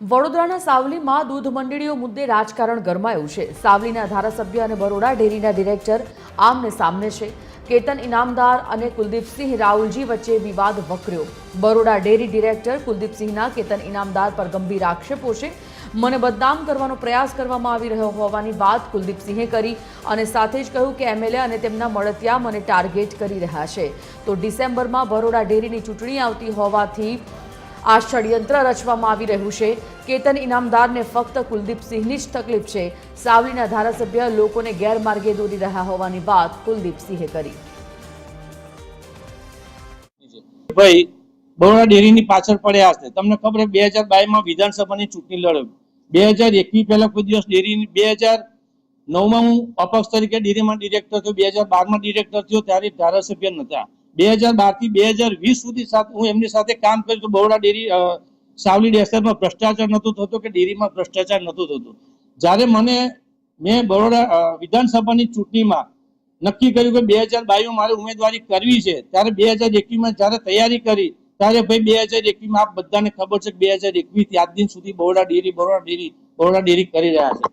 વડોદરાના સાવલીમાં દૂધ મંડળીઓ મુદ્દે રાજકારણ ગરમાયું છે. સાવલીના ધારાસભ્ય અને બરોડા ડેરીના ડિરેક્ટર આમને સામને છે. કેતન ઇનામદાર અને કુલદીપસિંહ રાહુલજી વચ્ચે વિવાદ વકર્યો. બરોડા ડેરી ડિરેક્ટર કુલદીપસિંહના કેતન ઇનામદાર પર ગંભીર આક્ષેપો છે. મને બદનામ કરવાનો પ્રયાસ કરવામાં આવી રહ્યો હોવાની વાત કુલદીપસિંહે કરી અને સાથે જ કહ્યું કે એમએલએ અને તેમના મળતિયા મને ટાર્ગેટ કરી રહ્યા છે. તો ડિસેમ્બરમાં બરોડા ડેરીની ચૂંટણી આવતી હોવાથી આ ષડયંત્ર રચવામાં આવી રહ્યું છે. કેતન ઇનામદારને ફક્ત કુલદીપસિંહની જ તકલીફ છે. સાવલીના ધારાસભ્ય લોકોને ગેરમાર્ગે દોરી રહ્યા હોવાની વાત કુલદીપસિંહે કરી. ભાઈ, બરોડા ડેરીની પાછળ પડ્યા હશે. તમને ખબર બે હજાર બાવીસમાં વિધાનસભાની ચૂંટણી લડ્યો બે હજાર એકવીસ પહેલા કોઈ દિવસ ડેરી બે હજાર નવમાં હું અપક્ષ તરીકે ડેરીમાં ડિરેક્ટર થયો. બે હજાર બારમાં ડિરેક્ટર થયો ત્યારે ધારાસભ્ય નતા. બે હજાર બારથી બે હજાર વીસ સુધી સાથે હું એમની સાથે કામ કર્યું તો બરોડા ડેરી સાવલી ડેસરમાં ભ્રષ્ટાચાર નહોતો થતો કે ડેરીમાં ભ્રષ્ટાચાર નહોતો થતો. જ્યારે મને, મેં બરોડા વિધાનસભાની ચૂંટણીમાં નક્કી કર્યું કે બે હજાર બાવીસ મારે ઉમેદવારી કરવી છે, ત્યારે બે હજાર એકવીસમાં જ્યારે તૈયારી કરી, ત્યારે ભાઈ બે હજાર એકવીસમાં આપ બધાને ખબર છે કે બે હજાર એકવીસથી આજ દિન સુધી Baroda dairy Baroda dairy Baroda dairy કરી રહ્યા છે.